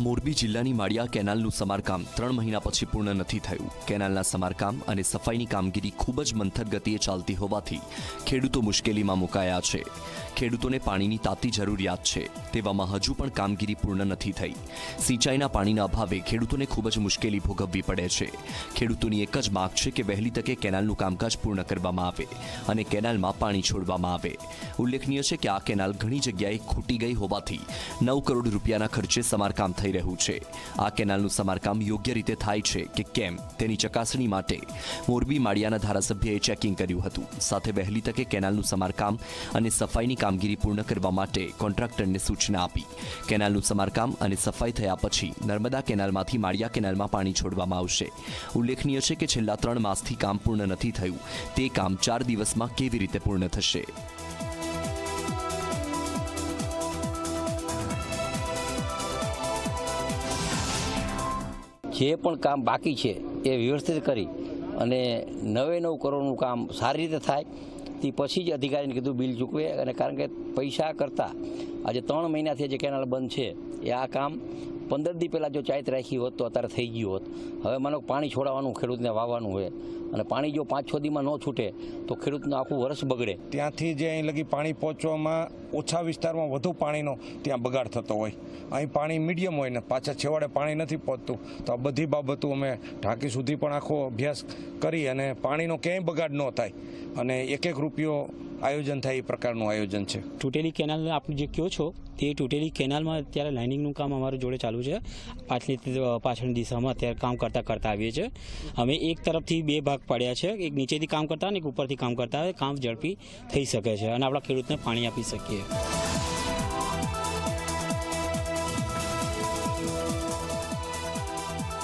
મોરબી જિલ્લાની માળિયા કેનાલનું સમારકામ ત્રણ મહિના પછી પૂર્ણ નથી થયું. કેનાલના સમારકામ અને સફાઈની કામગીરી ખૂબ જ મંથર ગતિએ ચાલતી હોવાથી ખેડૂતો મુશ્કેલીમાં મુકાયા છે. ખેડૂતોને પાણીની તાતી જરૂરિયાત છે. તેવામાં હજુ પણ કામગીરી પૂર્ણ નથી થઈ. સિંચાઈના પાણીના અભાવે ખેડૂતોને ખૂબ જ મુશ્કેલી ભોગવવી પડે છે. ખેડૂતોની એક જ માગ છે કે વહેલી તકે કેનાલનું કામકાજ પૂર્ણ કરવામાં આવે અને કેનાલમાં પાણી છોડવામાં આવે. ઉલ્લેખનીય છે કે આ કેનાલ ઘણી જગ્યાએ ખૂટી ગઈ હોવાથી નવ કરોડ રૂપિયાના ખર્ચે સમારકામ થઈ રહ્યું છે. આ કેનાલનું સમારકામ યોગ્ય રીતે થાય છે કે કેમ તેની ચકાસણી માટે મોરબી માળિયાના ધારાસભ્યએ ચેકિંગ કર્યું હતું. સાથે વહેલી તકે કેનાલનું સમારકામ અને સફાઈની કામગીરી પૂર્ણ કરવા માટે કોન્ટ્રાક્ટરને સૂચના આપી. કેનાલનું સમારકામ અને સફાઈ થયા પછી નર્મદા કેનાલમાંથી માળિયા કેનાલમાં પાણી છોડવામાં આવશે. ઉલ્લેખનીય છે કે છેલ્લા ત્રણ માસથી કામ પૂર્ણ નથી થયું. તે કામ ચાર દિવસમાં કેવી રીતે પૂર્ણ થશે? જે પણ કામ બાકી છે એ વ્યવસ્થિત કરી અને નવે નવ કરોડનું કામ સારી રીતે થાય, તે પછી જ અધિકારીને કીધું બિલ ચૂકવે. અને કારણ કે પૈસા કરતાં આજે ત્રણ મહિનાથી જે કેનાલ બંધ છે, એ આ કામ પંદર દી પહેલાં જો ચાયત રાખી હોત તો અત્યારે થઈ ગયું હોત. હવે માનો પાણી છોડાવવાનું ખેડૂતને વાવવાનું હોય અને પાણી જો પાંચ છ દીમાં ન છૂટે તો ખેડૂતનું આખું વર્ષ બગડે. ત્યાંથી જે અહીં લગી પાણી પહોંચવામાં ઓછા વિસ્તારમાં વધુ પાણીનો ત્યાં બગાડ થતો હોય. અહીં પાણી મીડિયમ હોય ને પાછા છેવાડે પાણી નથી પહોંચતું. તો આ બધી બાબતો અમે ઢાંકી સુધી પણ આખો અભ્યાસ કરી અને પાણીનો ક્યાંય બગાડ ન થાય. અને એક એક રૂપિયો આયોજન થાય એ પ્રકારનું આયોજન છે. તૂટેલી કેનાલ આપણે જે કહો છો તે તૂટેલી કેનાલમાં અત્યારે લાઇનિંગનું કામ અમારું જોડે ચાલુ છે. પાછલી પાછળની દિશામાં અત્યારે કામ કરતાં કરતાં આવીએ છીએ. અમે એક તરફથી બે ભાગ પાડ્યા છે. એક નીચેથી કામ કરતા અને એક ઉપરથી કામ કરતા. કામ ઝડપી થઈ શકે છે અને આપણા ખેડૂતને પાણી આપી શકીએ.